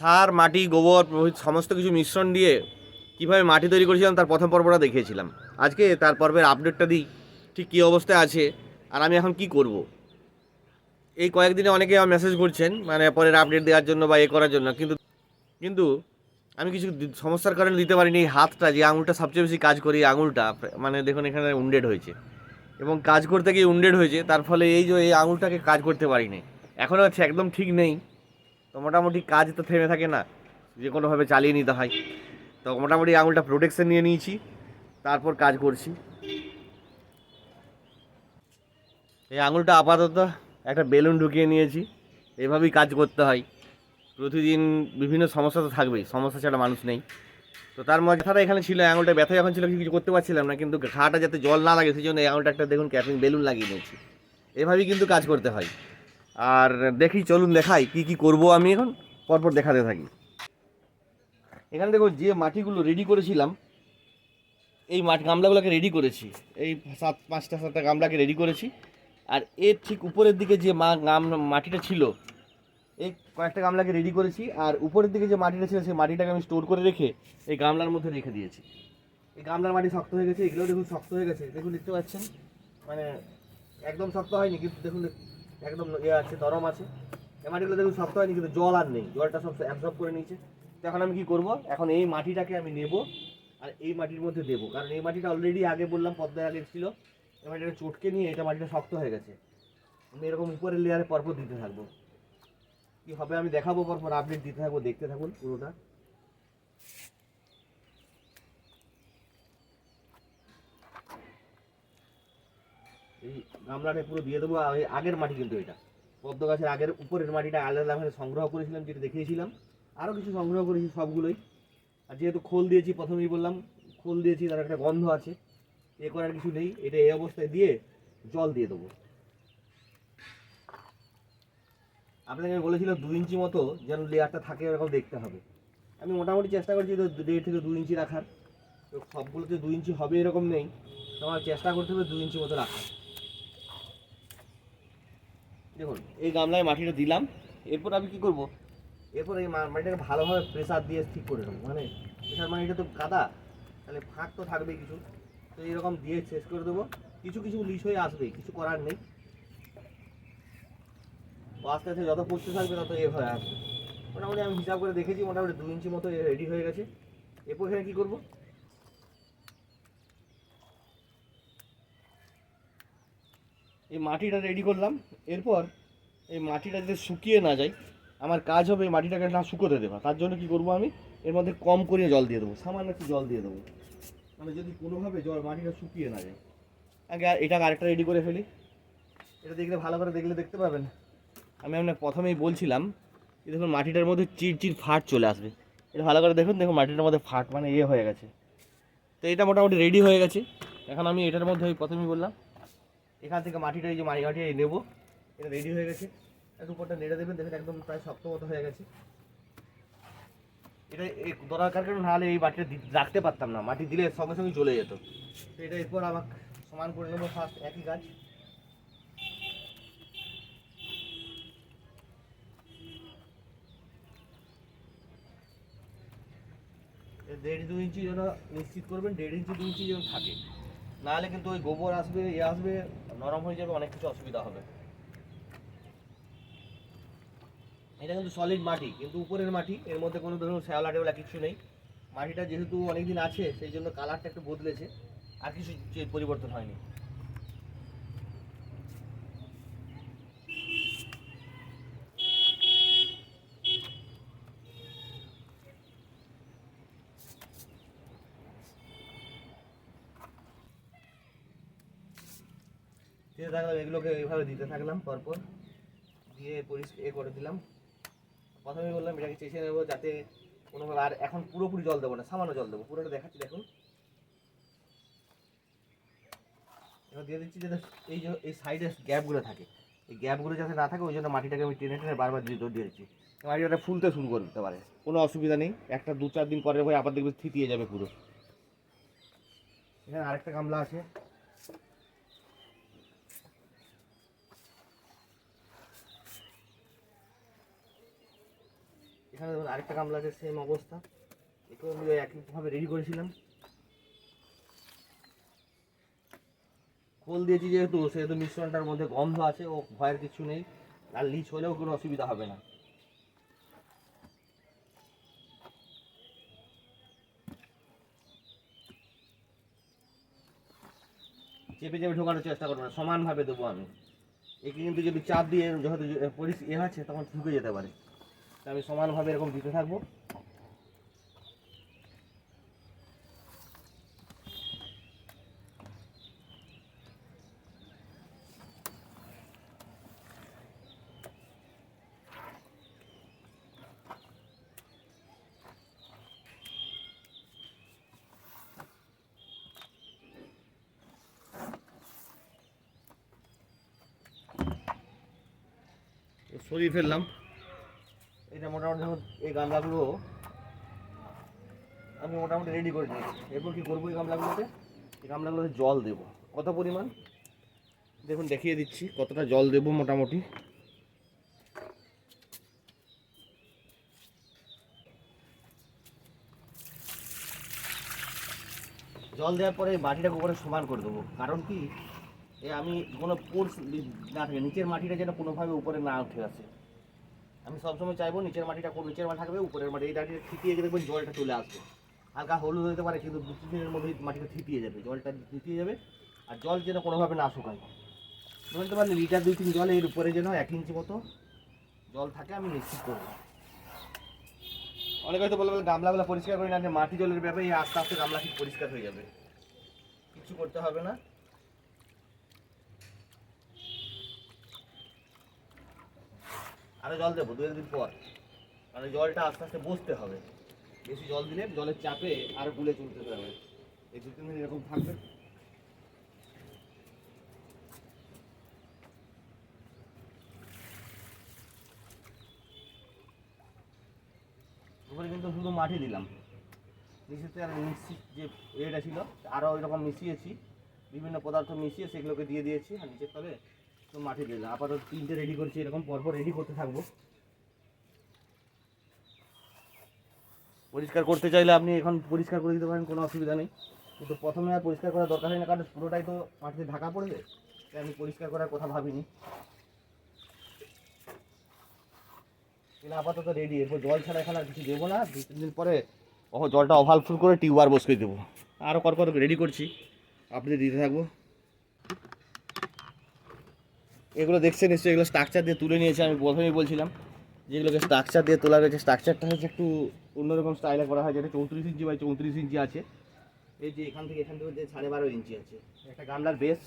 সার, মাটি, গোবর সমস্ত কিছু মিশ্রণ দিয়ে কীভাবে মাটি তৈরি করেছিলাম তার প্রথম পর্বটা দেখিয়েছিলাম। আজকে তার পর্বের আপডেটটা দিই, ঠিক কী অবস্থায় আছে আর আমি এখন কি করব। এই কয়েকদিনে অনেকে আমার মেসেজ করছেন মানে পরের আপডেট দেওয়ার জন্য বা এ করার জন্য, কিন্তু কিন্তু আমি কিছু সমস্যার কারণে দিতে পারিনি এই হাতটা, যে আঙুলটা সবচেয়ে বেশি কাজ করি আঙুলটা মানে দেখুন এখানে উন্ডেড হয়েছে। এবং কাজ করতে গিয়ে উন্ডেড হয়েছে, তার ফলে এই যে এই আঙুলটাকে কাজ করতে পারিনি। এখনও হচ্ছে একদম ঠিক নেই। তো মোটামুটি কাজ তো থেমে থাকে না, যে কোনোভাবে চালিয়ে নিতে হয়। তো মোটামুটি আঙুলটা প্রোটেকশন নিয়ে নিয়েছি, তারপর কাজ করছি। এই আঙুলটা আপাতত একটা বেলুন ঢুকিয়ে নিয়েছি, এভাবেই কাজ করতে হয়। প্রতিদিন বিভিন্ন সমস্যা তো থাকবেই, সমস্যা ছাড়া মানুষ নেই। তো তার মধ্যে ব্যথাটা এখানে ছিল আঙুলটা ব্যথা যখন ছিল, কিছু করতে পারছিলাম না, কিন্তু ঘাটা যাতে জল না লাগে, সেই জন্য এই আঙুলটা একটা দেখুন ক্যাপিং বেলুন লাগিয়ে নিয়েছি। এভাবেই কিন্তু কাজ করতে হয়। আর দেখি, চলুন দেখাই কি কি করব আমি এখন। পরপর দেখাতে থাকি। এখানে দেখুন যে মাটিগুলো রেডি করেছিলাম, এই মাটি গামলাগুলোকে রেডি করেছি। এই সাত, পাঁচটা, সাতটা গামলাকে রেডি করেছি। আর এর ঠিক উপরের দিকে যে মা গাম মাটিটা ছিল, এই কয়েকটা গামলাকে রেডি করেছি। আর উপরের দিকে যে মাটিটা ছিল, সেই মাটিটাকে আমি স্টোর করে রেখে এই গামলার মধ্যে রেখে দিয়েছি। এই গামলার মাটি শক্ত হয়ে গেছে এগুলো দেখুন শক্ত হয়ে গেছে। দেখুন, দেখতে পাচ্ছেন? মানে একদম শক্ত হয়নি, কিন্তু দেখুন একদম ইয়ে আছে, নরম আছে। এই মাটিগুলো দেখুন শক্ত হয়নি, কিন্তু জল আর নেই। জলটা সব অ্যাবজর্ব করে নিয়েছে। তো এখন আমি কি করব? এখন এই মাটিটাকে আমি নেব আর এই মাটির মধ্যে দেবো। কারণ এই মাটিটা অলরেডি আগে বললাম পদ্মায় আগে ছিল। এই মাটিটা চটকে নিয়ে এটা মাটিটা শক্ত হয়ে গেছে। আমি এরকম উপরের লেয়ারে পরপর দিতে থাকব। কি হবে আমি দেখাবো, পরপর আপডেট দিতে থাকব, দেখতে থাকুন পুরোটা এই গামলাটা পুরো দিয়ে দেবো আগের মাটি কিন্তু এটা। পদ্ম গাছের আগের উপরের মাটিটা আলাদাভাবে সংগ্রহ করেছিলাম, যেটা দেখিয়েছিলাম। আরও কিছু সংগ্রহ করেছি সবগুলোই। আর যেহেতু খোল দিয়েছি, প্রথমেই বললাম, খোল দিয়েছি, তার একটা গন্ধ আছে। এ করার কিছু নেই, এটা এই অবস্থায় দিয়ে জল দিয়ে দেবো। আপনাকে আমি বলেছিলাম দু ইঞ্চি মতো যেন লেয়ারটা থাকে, এরকম দেখতে হবে। আমি মোটামুটি চেষ্টা করছি তো দেড় থেকে দু ইঞ্চি রাখার। তো সবগুলোতে দু ইঞ্চি হবে এরকম নেই। তো আমার চেষ্টা করতে হবে দু ইঞ্চি মতো রাখার। দেখুন। এই গামলায় মাটিটা দিলাম। এরপর আমি কি করব? এরপর এই মাটিটাকে ভালোভাবে প্রেসার দিয়ে ঠিক করে দেবো মানে প্রেসার মানে এটা তো কাদা তাহলে ফাঁক তো থাকবেই কিছু। তো এরকম দিয়ে শেষ করে দেবো। কিছু কিছু লিস হয়ে আসবেই কিছু করার নেই। ও আস্তে আস্তে যত পড়তে থাকবে তত এ হয়ে আসবে। মোটামুটি আমি হিসাব করে দেখেছি মোটামুটি দু ইঞ্চি মতো রেডি হয়ে গেছে। এরপর এখানে কী করব? এই মাটিটা রেডি করলাম। এরপর এই মাটিটা যাতে শুকিয়ে না যায়, আমার কাজ হবে মাটিটাকে না শুকোতে দেওয়া। তার জন্য কি করব আমি? এর মধ্যে কম করে জল দিয়ে দেবো, সামান্য একটু জল দিয়ে দেবো। মানে যদি কোনোভাবে জল মাটিটা শুকিয়ে না যায়। আগে এটা আরেকটা রেডি করে ফেলি। এটা দেখলে ভালো করে দেখলে দেখতে পাবেন। আমি আপনার প্রথমেই বলছিলাম যে দেখুন মাটিটার মধ্যে চির ফাট চলে আসবে। এটা ভালো করে দেখুন দেখুন মাটিটার মধ্যে ফাট মানে ইয়ে হয়ে গেছে। তো এটা মোটামুটি রেডি হয়ে গেছে। এখন আমি এটার মধ্যে ওই প্রথমেই বললাম এখান থেকে মাটিটা এই যে মাটি মাটি নেব। এটা রেডি হয়ে গেছে। একটু উপরটা নেড়ে দেবেন দেখেন একদম প্রায় শক্ত মতো হয়ে গেছে। এটা দরকার কারণে নাহলে এই মাটিটা রাখতে পারতাম না। মাটি দিলে সঙ্গে সঙ্গে চলে যেত। এটা এরপর আমাকে সমান করে নেব ফার্স্ট একই এই দেড় দু ইঞ্চি যেন নিশ্চিত করবেন, দেড় ইঞ্চি দু ইঞ্চি যেন থাকে। নাহলে কিন্তু ওই গোবর আসবে ইয়ে আসবে, নরম হয়ে যাবে, অনেক কিছু অসুবিধা হবে। এটা কিন্তু সলিড মাটি, কিন্তু উপরের মাটি, এর মধ্যে কোনো ধরুন শ্যাওলা টেওলা কিছু নেই। মাটিটা যেহেতু অনেকদিন আছে, সেই জন্য কালারটা একটু বদলেছে, আর কিছু পরিবর্তন হয়নি। দিতে থাকলাম, এগুলোকে এইভাবে দিতে থাকলাম পরপর। দিয়ে পরিষ্কার করে দিলাম। প্রথমে বললাম, এটাকে চেষে নেব যাতে কোনোভাবে আর এখন পুরোপুরি জল দেবো না, সামান্য জল দেবো। পুরোটা দেখাচ্ছি, দেখুন। এবার দিয়ে দিচ্ছি যাতে এই যে, এই সাইডে গ্যাপগুলো থাকে। এই গ্যাপগুলো যাতে না থাকে, ওই জন্য মাটিটাকে আমি টেনে টেনে বারবার দিয়ে দিয়ে দিচ্ছি। মাটিটা ফুলতে শুরু করে দিতে পারে। কোনো অসুবিধা নেই। একটা দু চার দিন পরে আবার দেখবে থিতিয়ে যাবে পুরো। এখানে আরেকটা গামলা আছে। এখানে দেখুন আরেকটা গামলা আছে সেম অবস্থা। একেও আমি একইভাবে রেডি করেছিলাম। খোল দিয়েছি যেহেতু, সেহেতু মিশ্রণটার মধ্যে গন্ধ আছে, ও ভয়ের কিছু নেই। আর লিচ হলেও কোনো অসুবিধা হবে না। চেপে চেপে ঢোকানোর চেষ্টা করব না, সমানভাবে দেবো আমি। একে কিন্তু যদি চাপ দিয়ে যেহেতু পরিস এ আছে তখন ঢুকে যেতে পারে। আমি সমানভাবে এরকম দিতে থাকব। সরিয়ে ফেললাম। এটা মোটামুটি ধরুন, এই গামলাগুলো আমি মোটামুটি রেডি করে নিয়েছি। এরপর কী করব এই গামলাগুলোতে? এই গামলাগুলোতে জল দেব। কত পরিমাণ? দেখুন, দেখিয়ে দিচ্ছি, কতটা জল দেব মোটামুটি। জল দেওয়ার পরে মাটিটাকে উপরে সমান করে দেবো। কারণ কি? আমি কোনো কোর্স না থাকে, নিচের মাটিটা যেন কোনোভাবে উপরে না উঠে আসে। আমি সবসময় চাইব নিচের মাটিটা কোন নিচের মাটি থাকবে, উপরের মাটি। এই মাটিটা থিতিয়ে দেখবেন জলটা চলে আসবে। হালকা হলুদ হতে পারে, কিন্তু দু তিন দিনের মধ্যেই মাটিটা থিতিয়ে যাবে। জলটা থিতিয়ে যাবে, আর জল যেন কোনোভাবে না শুকায়। বলতে পারলে লিটার দুই তিন জল এর উপরে যেন এক ইঞ্চি মতো জল থাকে, আমি নিশ্চিত করব। অনেকে হয়তো বলবে গামলাগুলো পরিষ্কার করি না মাটি জলের ব্যাপারে আস্তে আস্তে গামলা ঠিক পরিষ্কার হয়ে যাবে। কিছু করতে হবে না। আরও জল দেবো দু একদিন পর। কারণ জলটা আস্তে আস্তে বসতে হবে। বেশি জল দিলে জলের চাপে আরও গুলে চলতে হবে। এই দু তিন দিন এরকম থাকবে। উপরে কিন্তু শুধু মাটি দিলাম। নিচেতে আর মিক্সি যে এটা ছিল আরও এরকম মিশিয়েছি। বিভিন্ন পদার্থ মিশিয়ে সেগুলোকে দিয়ে দিয়েছি, আর নিচের তলে তো মাটি আপাতত তিনটে রেডি করছি, এরকম পরপর রেডি করতে থাকব। পরিষ্কার করতে চাইলে আপনি এখন পরিষ্কার করে দিতে পারেন, কোনো অসুবিধা নেই। কিন্তু প্রথমে আর পরিষ্কার করার দরকার হয় না, কারণ পুরোটাই তো মাটিতে ঢাকা পড়বে তাই আমি পরিষ্কার করার কথা ভাবিনি। আপাতত রেডি এরপর জল ছাড়া এখানে আর কিছু দেবো না। দু তিন দিন পরে জলটা ওভারফুল করে টিউবার বসিয়ে দেবো। আরও কর রেডি করছি। আপনি দিতে থাকব। এগুলো দেখছেন নিশ্চয়ই, এগুলো স্ট্রাকচার দিয়ে তুলে নিয়েছে, আমি প্রথমেই বলছিলাম যেগুলোকে স্ট্রাকচার দিয়ে তোলা রয়েছে। স্ট্রাকচারটা হচ্ছে একটু অন্যরকম স্টাইলে করা হয় যেটা চৌত্রিশ ইঞ্চি বাই চৌত্রিশ ইঞ্চি আছে। এই যে এখান থেকে এখান থেকে যে সাড়ে বারো ইঞ্চি আছে। একটা গামলার বেস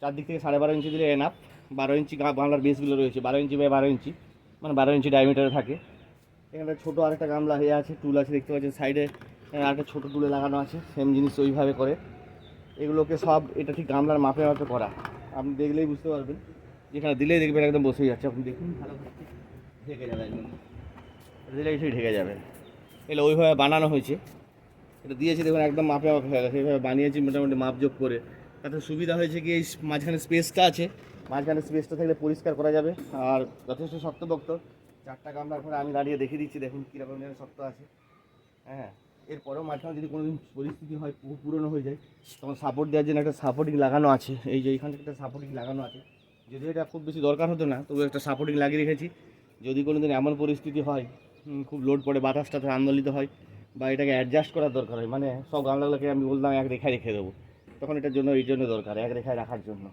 চারদিক থেকে সাড়ে বারো ইঞ্চি দিলে এনাফ বারো ইঞ্চি গামলার বেসগুলো রয়েছে, বারো ইঞ্চি বাই বারো ইঞ্চি মানে বারো ইঞ্চি ডায়ামিটারে থাকে। এখানে ছোটো আরেকটা গামলা হয়ে আছে টুল আছে, দেখতে পাচ্ছেন সাইডে আরেকটা ছোটো টুলে লাগানো আছে সেম জিনিস ওইভাবে করে। এগুলোকে সব, এটা ঠিক গামলার মাপে মাপে করা। আপনি দেখলেই বুঝতে পারবেন। যেখানে দিলেই দেখবেন একদম বসেই যাচ্ছে। আপনি দেখুন, ভালো ঢেকে যাবে একদম। এটা দিলেই ঠিক ঢেকে যাবে। এগুলো ওইভাবে বানানো হয়েছে। এটা দিয়েছি, দেখুন, একদম মাপে মাপে হয়ে গেছে। এইভাবে বানিয়েছি, মোটামুটি মাপ যোগ করে। তাতে সুবিধা হয়েছে কি, এই মাঝখানে স্পেসটা আছে। মাঝখানে স্পেসটা থাকলে পরিষ্কার করা যাবে। আর যথেষ্ট শক্তপোক্ত চারটা গামলার পরে আমি দাঁড়িয়ে দেখিয়ে দিচ্ছি। দেখুন কীরকম যেন শক্ত আছে। হ্যাঁ। এরপরেও মাঝখানে যদি কোনো দিন পরিস্থিতি হয় পুরনো হয়ে যায়, তখন সাপোর্ট দেওয়ার জন্য একটা সাপোর্টিং লাগানো আছে। এই যে এইখান থেকে একটা সাপোর্টিং লাগানো আছে। যদিও এটা খুব বেশি দরকার হতো না তবু একটা সাপোর্টিং লাগিয়ে রেখেছি। যদি কোনো দিন এমন পরিস্থিতি হয় খুব লোড পড়ে, বাতাসটা আন্দোলিত হয়, বা এটাকে অ্যাডজাস্ট করার দরকার হয় মানে সব গামলাগুলোকে আমি বললাম, এক রেখায় রেখে দেবো। তখন এটার জন্য, এই জন্য দরকার, এক রেখায় রাখার জন্য।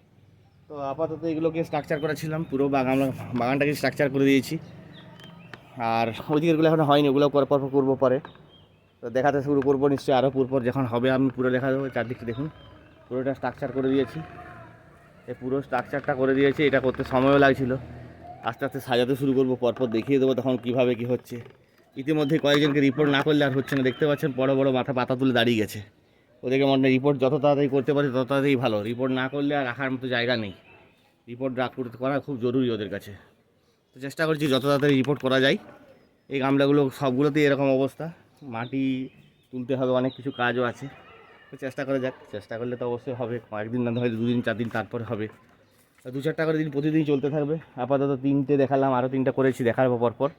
তো আপাতত এগুলোকে স্ট্রাকচার করেছিলাম, পুরো বাগান, বাগানটাকে স্ট্রাকচার করে দিয়েছি। আর ওইদিকেরগুলো এখন হয়নি, ওগুলো পর পর করব পরে। তো দেখাতে শুরু করব নিশ্চয়ই আরও পরপর যখন হবে, আমি পুরো দেখা দেবো, চারদিকটা দেখুন। পুরোটা স্ট্রাকচার করে দিয়েছি। এই পুরো স্ট্রাকচারটা করে দিয়েছি, এটা করতে সময়ও লাগছিল। আস্তে আস্তে সাজাতে শুরু করব, পরপর দেখিয়ে দেবো তখন কীভাবে কী হচ্ছে। ইতিমধ্যে কয়েকজনকে রিপোর্ট না করলে আর হচ্ছে না। দেখতে পাচ্ছেন, বড় বড় মাথা পাতা তুলে দাঁড়িয়ে গেছে। ওদেরকে মনে রিপোর্ট যত তাড়াতাড়ি করতে পারে, তত তাড়াতাড়ি ভালো। রিপোর্ট না করলে আর রাখার মতো জায়গা নেই। রিপোর্ট রাখ করতে করা খুব জরুরি ওদের কাছে। তো চেষ্টা করছি যত তাড়াতাড়ি রিপোর্ট করা যায়। এই গামলাগুলো সবগুলোতেই এরকম অবস্থা। মাটি তুলতে হবে, অনেক কিছু কাজও আছে। তো চেষ্টা করা যাক, চেষ্টা করলে তো অবশ্যই হবে। কয়েকদিন না হয়তো দুদিন চার দিন তারপরে হবে। দু চারটা করে দিন প্রতিদিন চলতে থাকবে। আপাতত তিনটে দেখালাম আরও তিনটা করেছি দেখাবো পরপর।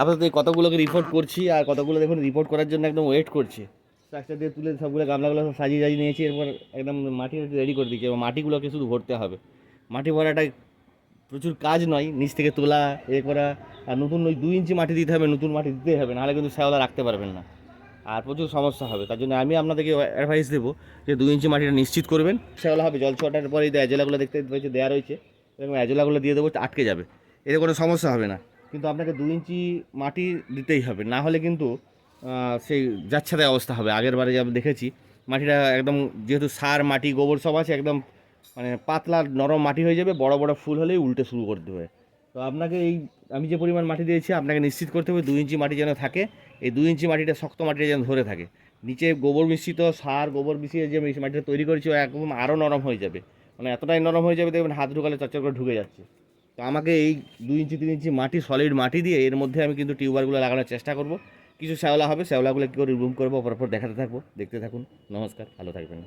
আপাতত এই কতগুলোকে রিপোর্ট করছি, আর কতগুলো দেখুন রিপোর্ট করার জন্য একদম ওয়েট করছি। স্ট্রাকচার দিয়ে তুলে সবগুলো গামলাগুলো সব সাজিয়ে সাজিয়ে নিয়েছি, এরপর একদম মাটি রেডি করে দিচ্ছি। এবং মাটিগুলোকে শুধু ভরতে হবে। মাটি ভরাটা প্রচুর কাজ নয়, নিচ থেকে তোলা, এ করা, আর নতুন ওই দুই ইঞ্চি মাটি দিতে হবে, নতুন মাটি দিতেই হবে, নাহলে কিন্তু শ্যাওলা রাখতে পারবেন না। আর প্রচুর সমস্যা হবে, তার জন্য আমি আপনাদেরকে অ্যাডভাইস দেবো যে দুই ইঞ্চি মাটিটা নিশ্চিত করবেন, শ্যাওলা হবে, জল ছোটার পরে এই অ্যাজোলাগুলো দেখতে পেয়েছে দেওয়া রয়েছে এরকম অ্যাজোলাগুলো দিয়ে দেবো, আটকে যাবে, এতে কোনো সমস্যা হবে না। কিন্তু আপনাকে দুই ইঞ্চি মাটি দিতেই হবে, না হলে কিন্তু সেই যাচ্ছাতাই অবস্থা হবে। আগের বারে যা দেখেছি, মাটিটা একদম যেহেতু সার, মাটি, গোবর সব আছে, একদম মানে পাতলা নরম মাটি হয়ে যাবে, বড় বড় ফুল হলেই উল্টে শুরু করতে হবে। তো আপনাকে এই, আমি যে পরিমাণ মাটি দিয়েছি, আপনাকে নিশ্চিত করতে হবে দুই ইঞ্চি মাটি যেন থাকে, এই দুই ইঞ্চি মাটিটা শক্ত মাটিটা যেন ধরে থাকে। নিচে গোবর মিশ্রিত সার, গোবর মিশিয়ে যে মাটিটা তৈরি করেছি, ও একদম আরও নরম হয়ে যাবে। মানে এতটাই নরম হয়ে যাবে, দেখবেন হাত ঢুকালে চচ্চর করে ঢুকে যাচ্ছে। তো আমাকে এই দুই ইঞ্চি, তিন ইঞ্চি মাটি সলিড মাটি দিয়ে এর মধ্যে আমি কিন্তু টিউবারগুলো লাগানোর চেষ্টা করব। কিছু শ্যাওলা হবে, শ্যাওলাগুলো কী করে রিমুভ করব পরপর দেখাতে থাকব। দেখতে থাকুন, নমস্কার, ভালো থাকবেন।